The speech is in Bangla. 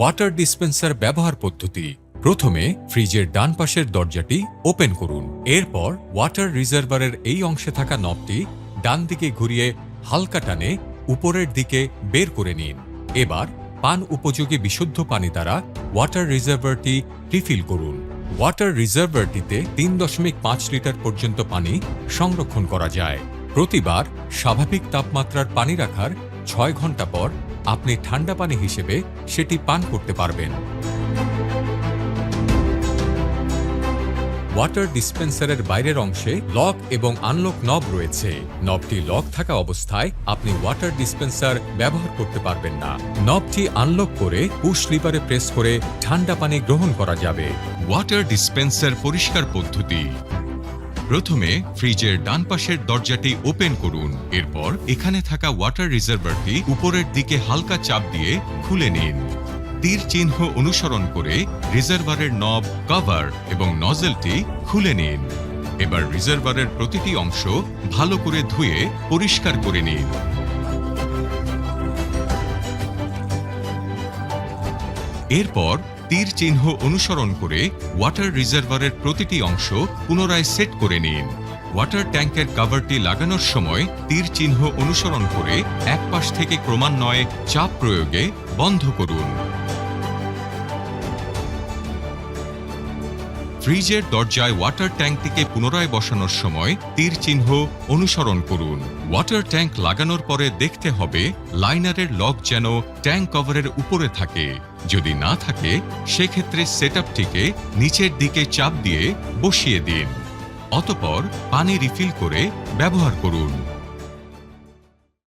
ওয়াটার ডিসপেন্সার ব্যবহার পদ্ধতি। প্রথমে ফ্রিজের ডান পাশের দরজাটি ওপেন করুন। এরপর ওয়াটার রিজার্ভারের এই অংশে থাকা নবটি ডান দিকে ঘুরিয়ে হালকা টানে উপরের দিকে বের করে নিন। এবার পান উপযোগী বিশুদ্ধ পানি দ্বারা ওয়াটার রিজার্ভারটি রিফিল করুন। ওয়াটার রিজার্ভারটিতে তিন দশমিক পাঁচ লিটার পর্যন্ত পানি সংরক্ষণ করা যায়। প্রতিবার স্বাভাবিক তাপমাত্রার পানি রাখার ছয় ঘণ্টা পর আপনি ঠান্ডা পানি হিসেবে সেটি পান করতে পারবেন। ওয়াটার ডিসপেন্সারের বাইরের অংশে লক এবং আনলক নব রয়েছে। নবটি লক থাকা অবস্থায় আপনি ওয়াটার ডিসপেন্সার ব্যবহার করতে পারবেন না। নবটি আনলক করে পুশ লিভারে প্রেস করে ঠান্ডা পানি গ্রহণ করা যাবে। ওয়াটার ডিসপেন্সার পরিষ্কার পদ্ধতি। প্রথমে ফ্রিজের ডান পাশের দরজাটি ওপেন করুন। এরপর এখানে থাকা ওয়াটার রিজার্ভারটি উপরের দিকে হালকা চাপ দিয়ে খুলে নিন। তীর চিহ্ন অনুসরণ করে রিজার্ভারের নব, কভার এবং নজেলটি খুলে নিন। এবার রিজার্ভারের প্রতিটি অংশ ভালো করে ধুয়ে পরিষ্কার করে নিন। এরপর তীর চিহ্ন অনুসরণ করে ওয়াটার রিজার্ভারের প্রতিটি অংশ পুনরায় সেট করে নিন। ওয়াটার ট্যাঙ্কের কাভারটি লাগানোর সময় তীর চিহ্ন অনুসরণ করে এক পাশ থেকে ক্রমান্বয়ে চাপ প্রয়োগে বন্ধ করুন। ফ্রিজের দরজায় ওয়াটার ট্যাঙ্কটিকে পুনরায় বসানোর সময় তীর চিহ্ন অনুসরণ করুন। ওয়াটার ট্যাঙ্ক লাগানোর পরে দেখতে হবে লাইনারের লক যেন ট্যাঙ্ক কভারের উপরে থাকে। যদি না থাকে, সেক্ষেত্রে সেটআপটিকে নিচের দিকে চাপ দিয়ে বসিয়ে দিন। অতপর পানি রিফিল করে ব্যবহার করুন।